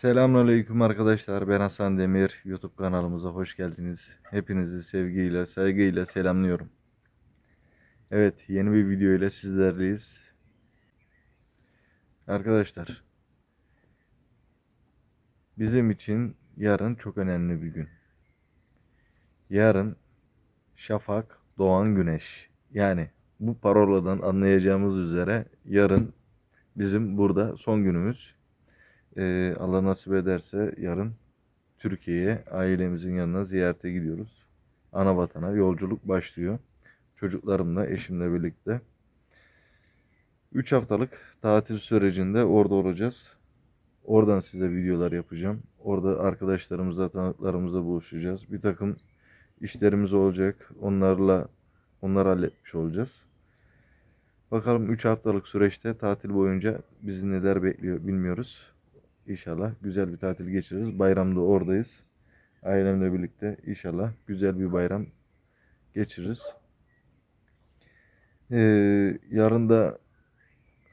Selamünaleyküm arkadaşlar. Ben Hasan Demir. YouTube kanalımıza hoş geldiniz. Hepinizi sevgiyle, saygıyla selamlıyorum. Evet, yeni bir video ile sizlerleyiz. Arkadaşlar, bizim için yarın çok önemli bir gün. Yarın şafak doğan güneş. Yani bu paroladan anlayacağımız üzere yarın bizim burada son günümüz. Ee, Allah nasip ederse yarın Türkiye'ye ailemizin yanına ziyarete gidiyoruz. Ana vatana yolculuk başlıyor. Çocuklarımla, eşimle birlikte. 3 haftalık tatil sürecinde orada olacağız. Oradan size videolar yapacağım. Orada arkadaşlarımızla, tanıdıklarımızla buluşacağız. Bir takım işlerimiz olacak. Onlarla onları halletmiş olacağız. Bakalım 3 haftalık süreçte tatil boyunca bizi neler bekliyor bilmiyoruz. İnşallah güzel bir tatil geçiririz. Bayramda oradayız. Ailemle birlikte inşallah güzel bir bayram geçiririz. Ee, yarın da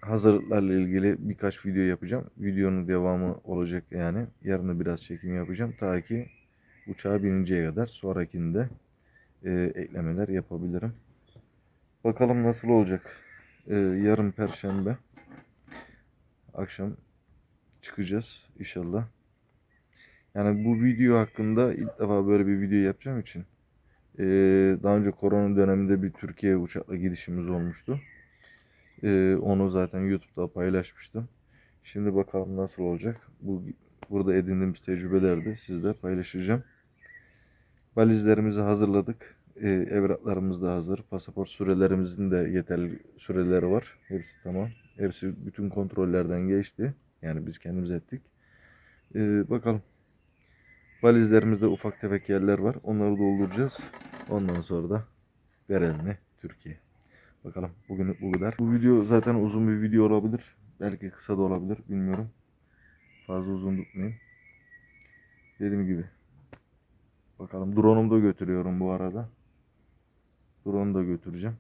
hazırlıklarla ilgili birkaç video yapacağım. Videonun devamı olacak yani. Yarın da biraz çekim yapacağım. Ta ki uçağa bininceye kadar. Sonrakinde e, eklemeler yapabilirim. Bakalım nasıl olacak. Ee, yarın Perşembe akşam çıkacağız inşallah. Yani bu video hakkında ilk defa böyle bir video yapacağım için eee, daha önce korona döneminde bir Türkiye uçakla gidişimiz olmuştu. Eee, onu zaten YouTube'da paylaşmıştım. Şimdi bakalım nasıl olacak. Bu burada edindiğimiz tecrübeleri de sizle paylaşacağım. Valizlerimizi hazırladık. Eee, evraklarımız da hazır. Pasaport sürelerimizin de yeterli süreleri var. Hepsi tamam. Hepsi bütün kontrollerden geçti. Yani biz kendimiz ettik. Ee, bakalım. Valizlerimizde ufak tefek yerler var. Onları dolduracağız. Ondan sonra da verelim Türkiye. Bakalım bugünlük bu kadar. Bu video zaten uzun bir video olabilir. Belki kısa da olabilir. Bilmiyorum. Fazla uzun tutmayayım. Dediğim gibi. Bakalım. Drone'umu da götürüyorum bu arada. Drone'u da götüreceğim.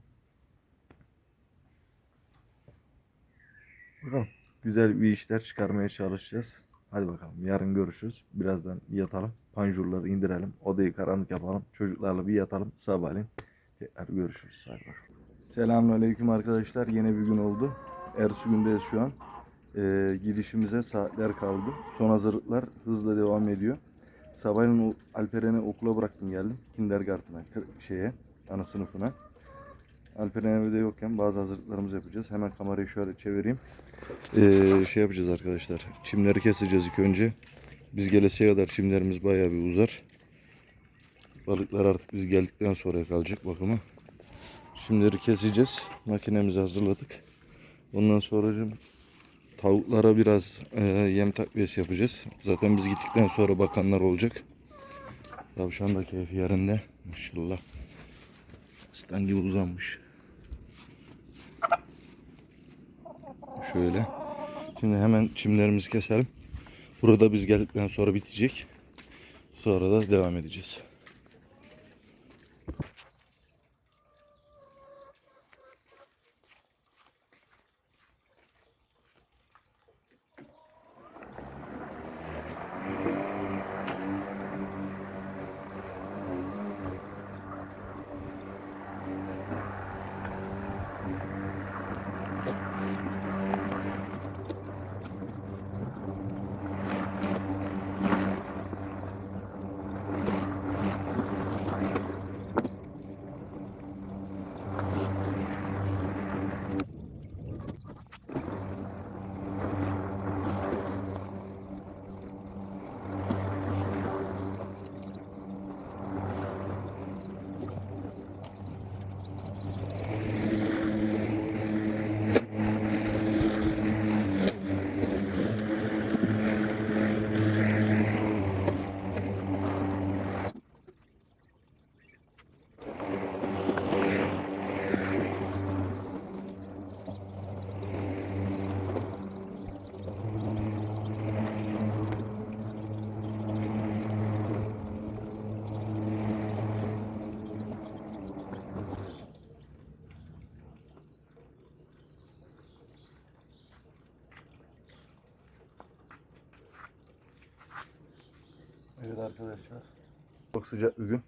Bakalım güzel bir işler çıkarmaya çalışacağız. Hadi bakalım yarın görüşürüz. Birazdan yatalım. Panjurları indirelim. Odayı karanlık yapalım. Çocuklarla bir yatalım. Sabahleyin tekrar görüşürüz. Hadi bakalım. Selamünaleyküm arkadaşlar. Yeni bir gün oldu. Ersu gündeyiz şu an. Ee, gidişimize saatler kaldı. Son hazırlıklar hızla devam ediyor. Sabahleyin o- Alperen'i okula bıraktım geldim. Kindergarten'a, şeye, ana sınıfına. Alperen evde yokken bazı hazırlıklarımızı yapacağız. Hemen kamerayı şöyle çevireyim. Ee, şey yapacağız arkadaşlar. Çimleri keseceğiz ilk önce. Biz gelesiye kadar çimlerimiz bayağı bir uzar. Balıklar artık biz geldikten sonra kalacak bakımı. Çimleri keseceğiz. Makinemizi hazırladık. Ondan sonra tavuklara biraz e, yem takviyesi yapacağız. Zaten biz gittikten sonra bakanlar olacak. Tavşan da keyfi yerinde. Maşallah. Aslan gibi uzanmış. Şöyle. Şimdi hemen çimlerimizi keselim. Burada biz geldikten sonra bitecek. Sonra da devam edeceğiz. Evet arkadaşlar. Çok sıcak bir gün.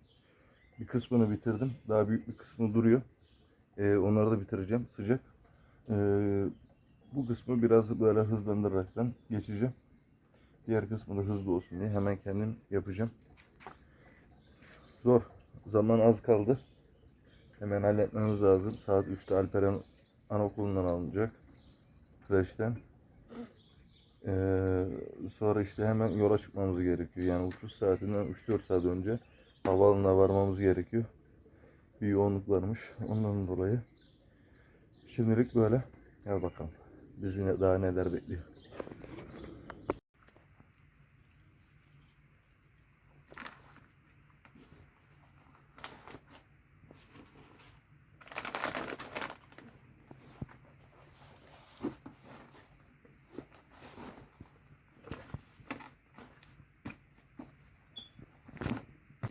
Bir kısmını bitirdim. Daha büyük bir kısmı duruyor. Ee, onları da bitireceğim. Sıcak. Ee, bu kısmı biraz böyle hızlandıraraktan geçeceğim. Diğer kısmı da hızlı olsun diye hemen kendim yapacağım. Zor. Zaman az kaldı. Hemen halletmemiz lazım. Saat 3'te Alperen anaokulundan alınacak. Kreşten. Ee, sonra işte hemen yola çıkmamız gerekiyor. Yani uçuş saatinden 3-4 saat önce havaalanına varmamız gerekiyor. Bir yoğunluk varmış. Ondan dolayı. Şimdilik böyle. Gel bakalım. Bizi ne- daha neler bekliyor.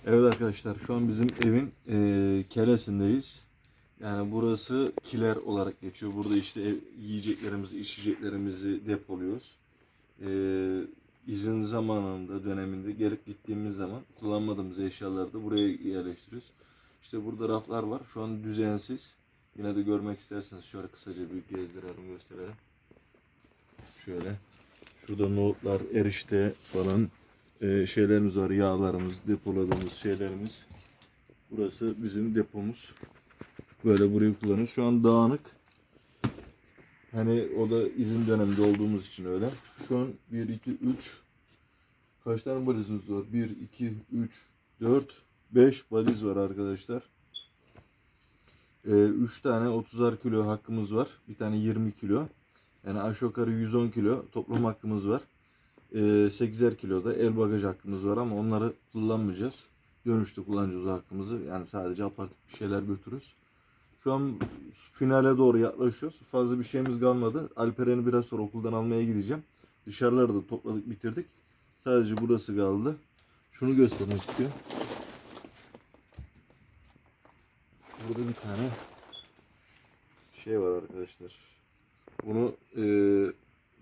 Evet arkadaşlar şu an bizim evin eee kelesindeyiz. Yani burası kiler olarak geçiyor. Burada işte ev, yiyeceklerimizi, içeceklerimizi depoluyoruz. Eee izin zamanında, döneminde gelip gittiğimiz zaman kullanmadığımız eşyaları da buraya yerleştiriyoruz. İşte burada raflar var. Şu an düzensiz. Yine de görmek isterseniz şöyle kısaca bir gezdirelim, gösterelim. Şöyle. Şurada nohutlar, erişte falan e, şeylerimiz var. Yağlarımız, depoladığımız şeylerimiz. Burası bizim depomuz. Böyle burayı kullanıyoruz. Şu an dağınık. Hani o da izin döneminde olduğumuz için öyle. Şu an 1, 2, 3 kaç tane valizimiz var? 1, 2, 3, 4, 5 valiz var arkadaşlar. 3 tane 30'ar kilo hakkımız var. Bir tane 20 kilo. Yani aşağı yukarı 110 kilo toplam hakkımız var. Ee, 8'er kiloda el bagaj hakkımız var ama onları kullanmayacağız. Dönüşte kullanacağız hakkımızı. Yani sadece aparatif bir şeyler götürürüz. Şu an finale doğru yaklaşıyoruz. Fazla bir şeyimiz kalmadı. Alperen'i biraz sonra okuldan almaya gideceğim. Dışarıları da topladık bitirdik. Sadece burası kaldı. Şunu göstermek istiyorum. Burada bir tane şey var arkadaşlar. Bunu e,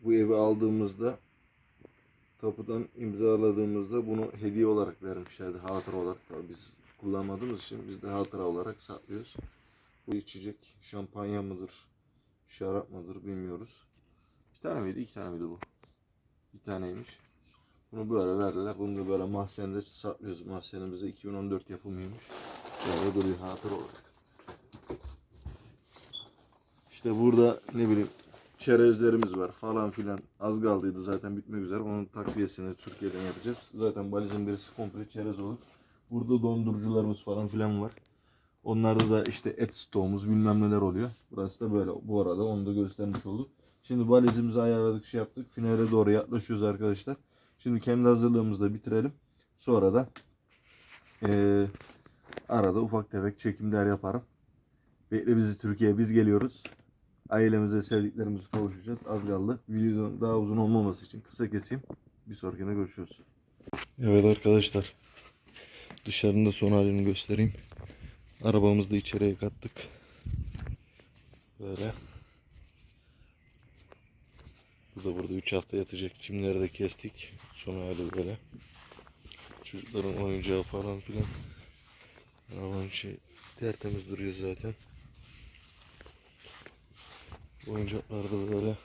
bu evi aldığımızda tapudan imzaladığımızda bunu hediye olarak vermişlerdi. Hatıra olarak. Tabii biz kullanmadığımız için biz de hatıra olarak saklıyoruz. Bu içecek şampanya mıdır, şarap mıdır bilmiyoruz. Bir tane miydi, iki tane miydi bu? Bir taneymiş. Bunu böyle verdiler. Bunu da böyle mahzende saklıyoruz. Mahzenimizde 2014 yapımıymış. Böyle duruyor hatıra olarak. İşte burada ne bileyim çerezlerimiz var falan filan. Az kaldıydı zaten bitmek üzere. Onun takviyesini Türkiye'den yapacağız. Zaten valizin birisi komple çerez olur. Burada dondurucularımız falan filan var. Onlarda da işte et stoğumuz bilmem neler oluyor. Burası da böyle. Bu arada onu da göstermiş olduk. Şimdi valizimizi ayarladık şey yaptık. Finale doğru yaklaşıyoruz arkadaşlar. Şimdi kendi hazırlığımızı da bitirelim. Sonra da eee, arada ufak tefek çekimler yaparım. Bekle bizi Türkiye'ye biz geliyoruz. Ailemize sevdiklerimizi kavuşacağız. Az kaldı. Videonun daha uzun olmaması için kısa keseyim. Bir sonrakine görüşürüz. Evet arkadaşlar. Dışarının da son halini göstereyim. Arabamızı da içeriye kattık. Böyle. Bu da burada 3 hafta yatacak. Çimleri de kestik. Son hali böyle. Çocukların oyuncağı falan filan. Arabanın şey tertemiz duruyor zaten. Oyuncakları da böyle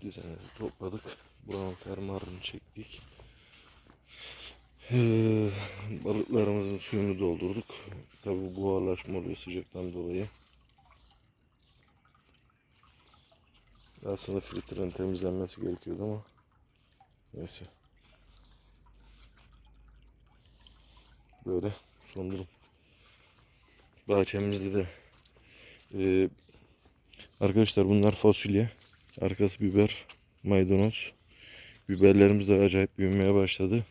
düzenli topladık. Buranın fermuarını çektik. Ee, balıklarımızın suyunu doldurduk. Tabi buharlaşma oluyor sıcaktan dolayı. Aslında filtrenin temizlenmesi gerekiyordu ama neyse. Böyle son durum. Bahçemizde de e, arkadaşlar bunlar fasulye. Arkası biber, maydanoz. Biberlerimiz de acayip büyümeye başladı.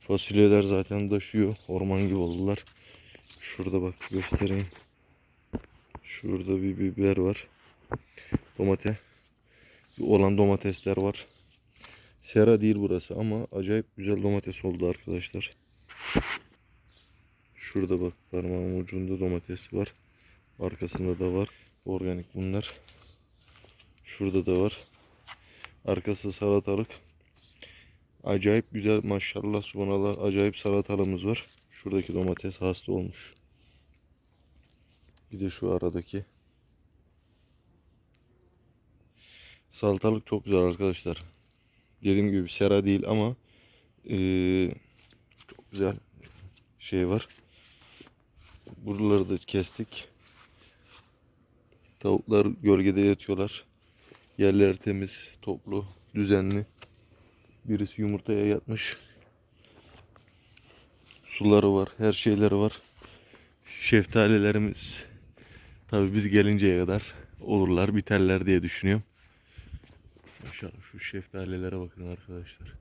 Fasulyeler zaten taşıyor. Orman gibi oldular. Şurada bak göstereyim. Şurada bir biber var. Domates. Olan domatesler var. Sera değil burası ama acayip güzel domates oldu arkadaşlar. Şurada bak parmağımın ucunda domates var. Arkasında da var. Organik bunlar. Şurada da var. Arkası salatalık. Acayip güzel maşallah subhanallah acayip salatalığımız var. Şuradaki domates hasta olmuş. Bir de şu aradaki. Salatalık çok güzel arkadaşlar. Dediğim gibi sera değil ama eee, çok güzel şey var. Buraları da kestik. Tavuklar gölgede yatıyorlar. Yerler temiz, toplu, düzenli. Birisi yumurtaya yatmış. Suları var, her şeyleri var. Şeftalilerimiz tabii biz gelinceye kadar olurlar, biterler diye düşünüyorum. Maşallah şu şeftalilere bakın arkadaşlar.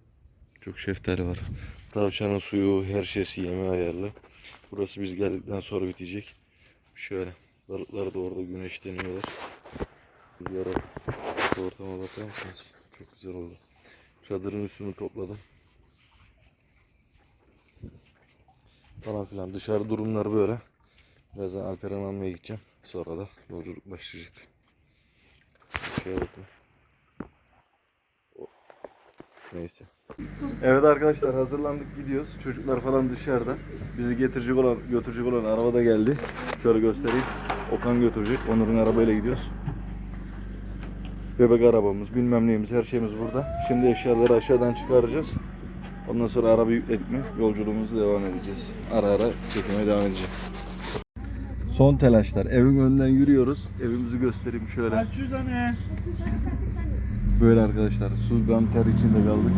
Çok şeftali var. Tavşanın suyu, her şeysi yeme ayarlı. Burası biz geldikten sonra bitecek. Şöyle. Balıklar da orada güneşleniyorlar. Şu ortama bakar mısınız? Çok güzel oldu. Çadırın üstünü topladım. Falan filan. Dışarı durumlar böyle. Birazdan Alperen almaya gideceğim. Sonra da yolculuk başlayacak. Şöyle bakın. Neyse. Evet arkadaşlar hazırlandık gidiyoruz. Çocuklar falan dışarıda. Bizi getirecek olan, götürecek olan araba da geldi. Şöyle göstereyim. Okan götürecek. Onur'un arabayla gidiyoruz. Bebek arabamız, bilmem neyimiz, her şeyimiz burada. Şimdi eşyaları aşağıdan çıkaracağız. Ondan sonra araba yükletme, yolculuğumuzu devam edeceğiz. Ara ara çekmeye devam edeceğiz. Son telaşlar. Evin önünden yürüyoruz. Evimizi göstereyim şöyle. 300 anne. Böyle arkadaşlar. Su ter içinde kaldık.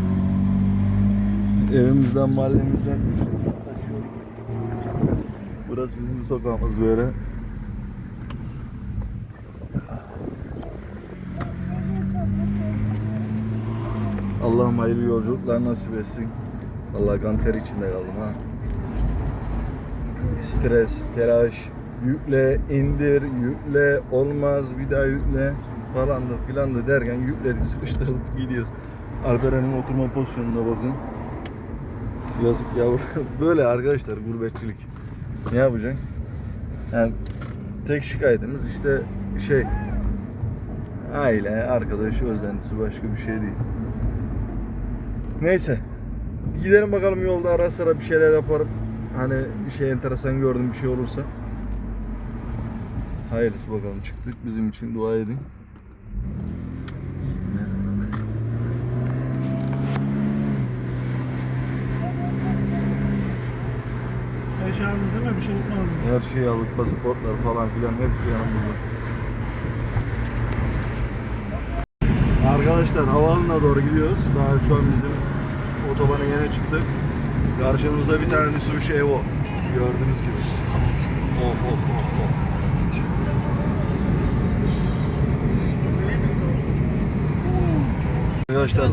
Evimizden mahallemizden Burası bizim sokağımız böyle. Allah'ım hayırlı yolculuklar nasip etsin. Allah kan içinde kaldım ha. Stres, telaş, yükle, indir, yükle, olmaz bir daha yükle falan da filan da derken yükledik, sıkıştırdık gidiyoruz. Alperen'in oturma pozisyonuna bakın. Yazık yavrum. Böyle arkadaşlar gurbetçilik. Ne yapacaksın? Yani tek şikayetimiz işte şey aile, arkadaş özentisi başka bir şey değil. Neyse. Gidelim bakalım yolda ara sıra bir şeyler yaparım. Hani bir şey enteresan gördüm bir şey olursa. Hayırlısı bakalım çıktık. Bizim için dua edin. Bir şey unutmadım. Her şeyi aldık, pasaportlar falan filan hepsi yanımızda. Arkadaşlar havaalanına doğru gidiyoruz. Daha şu an bizim otobana yine çıktık. Karşımızda bir tane Mitsubishi Evo. Gördüğünüz gibi. Of of of of. Arkadaşlar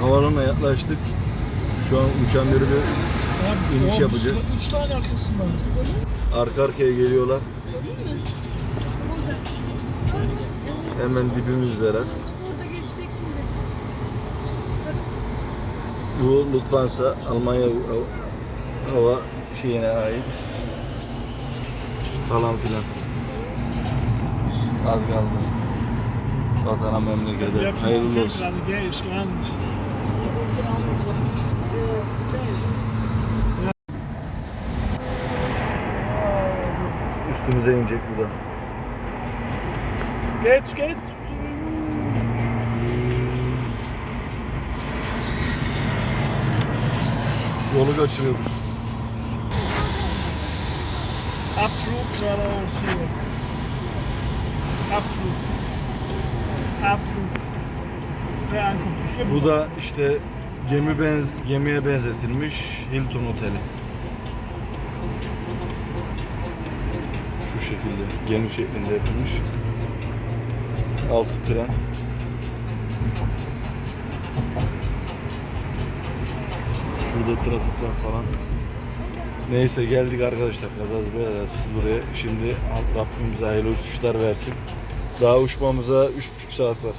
havaalanına yaklaştık. Şu an uçan biri de İniş yapacak. 3 tane arkasından. arka arkaya geliyorlar. Hemen dibimizdeler. Burada geçecek şimdi. Bu Lufthansa Almanya hava- hava şeyine ait falan filan. Az kaldı. Vatana memlekete. Hayırlı olsun. Üstümüze inecek bu da. Geç, geç. Yolu kaçırıyorduk. Abflug geradeaus hier. Abflug. Abflug. Ve Ankunft. Bu da işte gemi benz gemiye benzetilmiş Hilton Oteli. Şu şekilde gemi şeklinde yapılmış. Altı tren. Şurada trafik var falan. Neyse geldik arkadaşlar kazaz belasız buraya. Şimdi Rabbim bize hayırlı uçuşlar versin. Daha uçmamıza 3,5 saat var.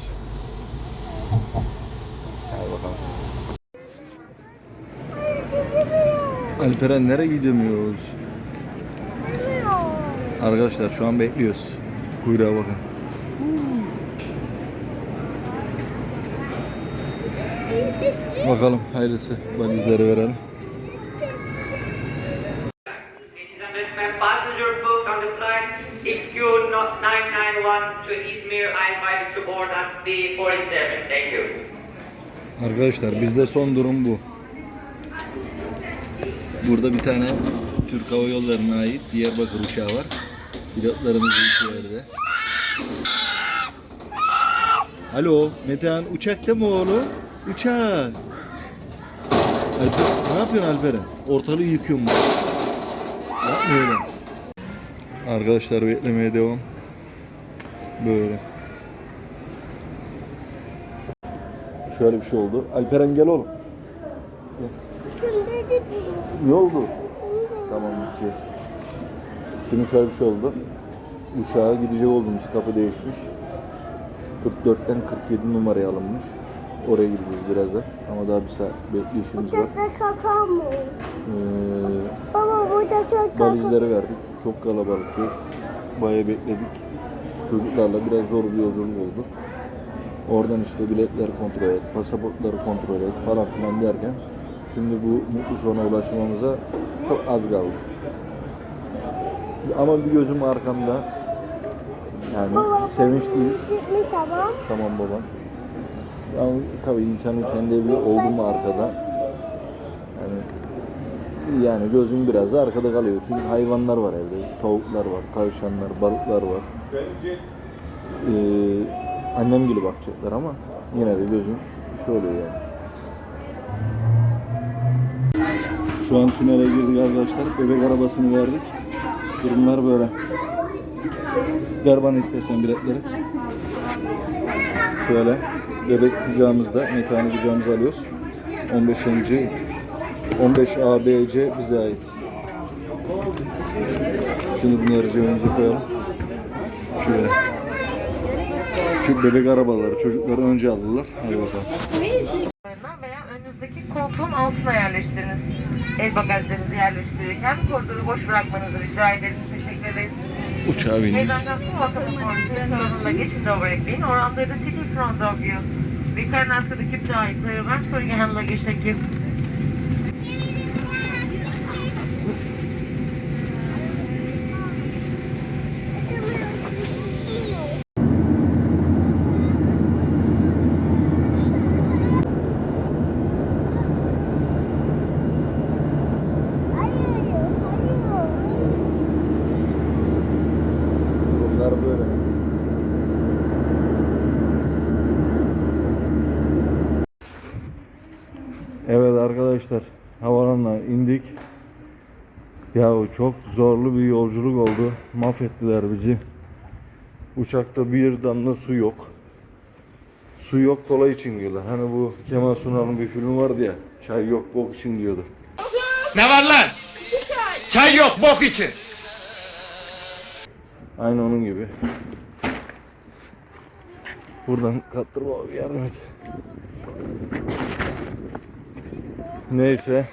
Hadi bakalım. Alperen nereye gidiyoruz? Arkadaşlar şu an bekliyoruz. Kuyruğa bakın. Bakalım hayırlısı valizleri verelim. Ladies and gentlemen, passenger booked on the flight XQ 991 to Izmir. I invite you to board at B47. Thank you. Arkadaşlar bizde son durum bu. Burada bir tane Türk Hava Yolları'na ait Diyarbakır uçağı var. Pilotlarımız içeride. Alo Metehan uçakta mı oğlum? Uçak. Alper, ne yapıyorsun Alperen? Ortalığı yıkıyorum bak. Yapma öyle. Arkadaşlar beklemeye devam. Böyle. Şöyle bir şey oldu. Alperen gel oğlum. De Ne oldu? Tamam gideceğiz. Şimdi şöyle bir şey oldu. Uçağa gidecek olduğumuz kapı değişmiş. 44'ten 47 numaraya alınmış. Oraya gideceğiz birazdan. Ama daha bir saat bekleyişimiz var. uçakta kakao mu? Ee, Baba uçakta kakao. valizleri verdik. Çok kalabalıktı. Bayağı bekledik. Çocuklarla biraz zor bir yolculuk oldu. Oradan işte biletler kontrol et, pasaportları kontrol et falan filan derken şimdi bu mutlu sona ulaşmamıza çok az kaldı. Ama bir gözüm arkamda. Yani Baba sevinçliyiz. Gitmiş tamam. Tamam babam. Ama tabii insanın kendi evi oldu mu arkada. Yani yani gözüm biraz da arkada kalıyor. Çünkü hayvanlar var evde. Tavuklar var, tavşanlar, balıklar var. Ee, annem gibi bakacaklar ama yine de gözüm şey oluyor yani. Şu an tünele girdik arkadaşlar. Bebek arabasını verdik. Durumlar böyle. Ver bana istersen biletleri. Şöyle bebek kucağımızda, metanı kucağımıza alıyoruz. 15. 15 ABC bize ait. Şimdi bunları cebimize koyalım. Şöyle. Şu bebek arabaları çocukları önce aldılar. Hadi bakalım. veya önünüzdeki koltuğun altına yerleştiriniz. El bagajlarınızı yerleştirirken koridoru boş bırakmanızı rica ederiz. Teşekkür ederiz. Uçağa bindik. Meydandan full vatandaş sorunla geçin over being or under the seat in front of you. We can answer the keep the eye clear a hand luggage. Thank you. Hayır, hayır. Bunlar böyle. Evet arkadaşlar havalanla indik. Yahu çok zorlu bir yolculuk oldu. Mahvettiler bizi. Uçakta bir damla su yok. Su yok kola için diyorlar. Hani bu Kemal Sunal'ın bir filmi vardı ya. Çay yok bok için diyordu. Ne var lan? Çay yok bok için. Aynı onun gibi. Buradan kattır baba yardım et. Neyse.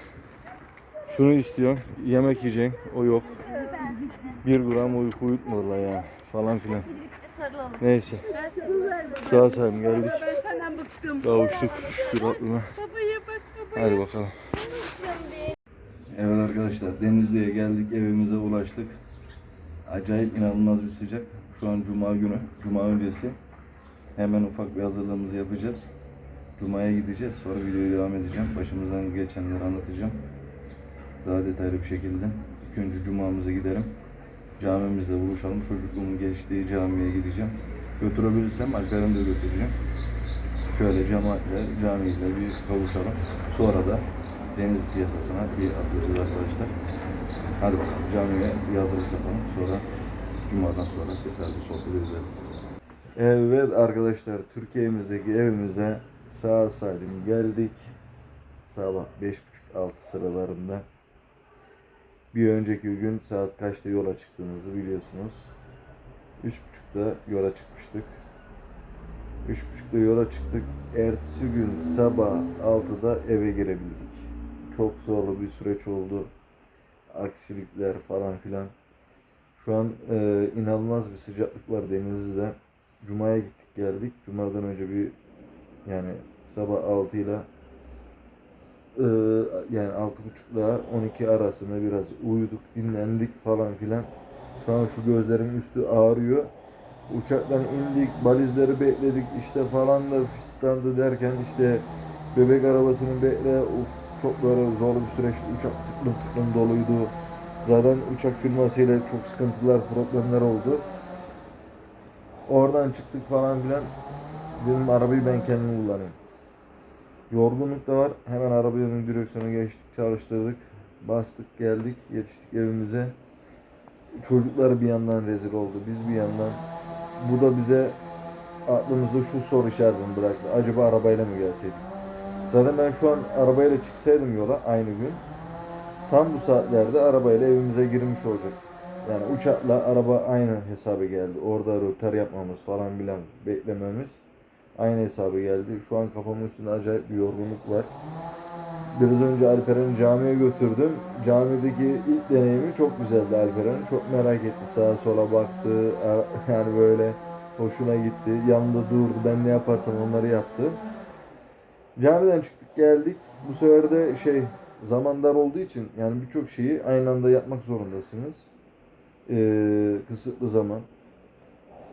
Şunu istiyorum. Yemek yiyeceksin. O yok. Bir gram uyku uyutmadılar ya. Falan filan. Neyse. Sağ salim geldik. Kavuştuk şükür Rabbime. Hadi bakalım. Evet arkadaşlar Denizli'ye geldik evimize ulaştık. Acayip inanılmaz bir sıcak. Şu an Cuma günü, Cuma öncesi. Hemen ufak bir hazırlığımızı yapacağız. Cuma'ya gideceğiz. Sonra videoya devam edeceğim. Başımızdan geçenleri anlatacağım. Daha detaylı bir şekilde. İlk önce Cuma'mıza giderim. Camimizde buluşalım. Çocukluğumun geçtiği camiye gideceğim. Götürebilirsem Alperen'i de götüreceğim. Şöyle cemaatle, camiyle bir kavuşalım. Sonra da deniz piyasasına bir atlayacağız arkadaşlar. Hadi bakalım camiye bir hazırlık yapalım. Sonra Cuma'dan sonra tekrar bir sohbet ederiz. Evet arkadaşlar Türkiye'mizdeki evimize sağ salim geldik. Sabah 5.30-6 sıralarında. Bir önceki gün saat kaçta yola çıktığımızı biliyorsunuz. 3.30'da yola çıkmıştık. 3.30'da yola çıktık. Ertesi gün sabah 6'da eve girebildik. Çok zorlu bir süreç oldu. Aksilikler falan filan. Şu an e, inanılmaz bir sıcaklık var Denizli'de. Cuma'ya gittik geldik. Cuma'dan önce bir yani sabah 6 ile yani 6.30'la 12 arasında biraz uyuduk, dinlendik falan filan. Şu an şu gözlerim üstü ağrıyor. Uçaktan indik, valizleri bekledik işte falan da fistandı derken işte bebek arabasını bekle. Uf, çok böyle zor bir süreç. Uçak tıklım tıklım doluydu. Zaten uçak firmasıyla çok sıkıntılar, problemler oldu. Oradan çıktık falan filan. Dedim arabayı ben kendim kullanayım. Yorgunluk da var. Hemen arabanın direksiyonu geçtik, çalıştırdık. Bastık, geldik, yetiştik evimize. Çocuklar bir yandan rezil oldu. Biz bir yandan. Bu da bize aklımızda şu soru işaretini bıraktı. Acaba arabayla mı gelseydik? Zaten ben şu an arabayla çıksaydım yola aynı gün. Tam bu saatlerde arabayla evimize girmiş olacak. Yani uçakla araba aynı hesaba geldi. Orada rötar yapmamız falan filan beklememiz aynı hesaba geldi. Şu an kafamın üstünde acayip bir yorgunluk var. Biraz önce Alperen'i camiye götürdüm. Camideki ilk deneyimi çok güzeldi Alperen'in. Çok merak etti. Sağa sola baktı. Yani böyle hoşuna gitti. Yanında durdu. Ben ne yaparsam onları yaptı. Camiden çıktık geldik. Bu sefer de şey zaman dar olduğu için yani birçok şeyi aynı anda yapmak zorundasınız. Ee, kısıtlı zaman.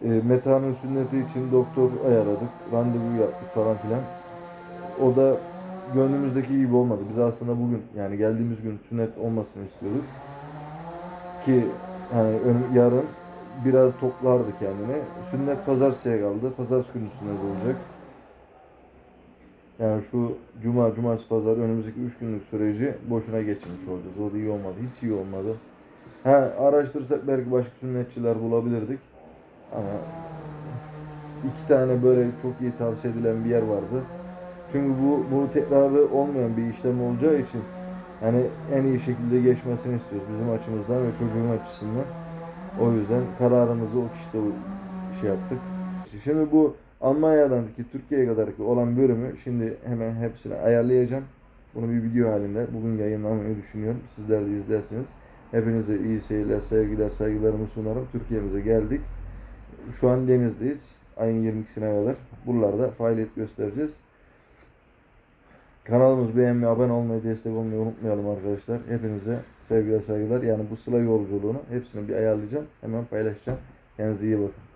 Ee, Meta'nın sünneti için doktor ayarladık. Randevu yaptık falan filan. O da gönlümüzdeki gibi olmadı. Biz aslında bugün yani geldiğimiz gün sünnet olmasını istiyorduk. Ki ön- yarın biraz toplardı kendini. Sünnet pazartesiye kaldı. Pazartesi günü sünnet olacak. Yani şu cuma, cumartesi, pazar önümüzdeki 3 günlük süreci boşuna geçirmiş olacağız. O da iyi olmadı. Hiç iyi olmadı. Ha araştırsak belki başka sünnetçiler bulabilirdik. Ama iki tane böyle çok iyi tavsiye edilen bir yer vardı. Çünkü bu bu tekrarı olmayan bir işlem olacağı için hani en iyi şekilde geçmesini istiyoruz bizim açımızdan ve çocuğun açısından. O yüzden kararımızı o kişide şey yaptık. Şimdi bu Almanya'daki Türkiye'ye kadarki olan bölümü şimdi hemen hepsini ayarlayacağım. Bunu bir video halinde bugün yayınlamayı düşünüyorum. Sizler de izlersiniz. Hepinize iyi seyirler, sevgiler, saygılarımı sunarım. Türkiye'mize geldik. Şu an denizdeyiz. Ayın 22'sine kadar. Buralarda faaliyet göstereceğiz. Kanalımızı beğenmeyi, abone olmayı, destek olmayı unutmayalım arkadaşlar. Hepinize sevgiler, saygılar. Yani bu sıla yolculuğunu hepsini bir ayarlayacağım. Hemen paylaşacağım. Kendinize iyi bakın.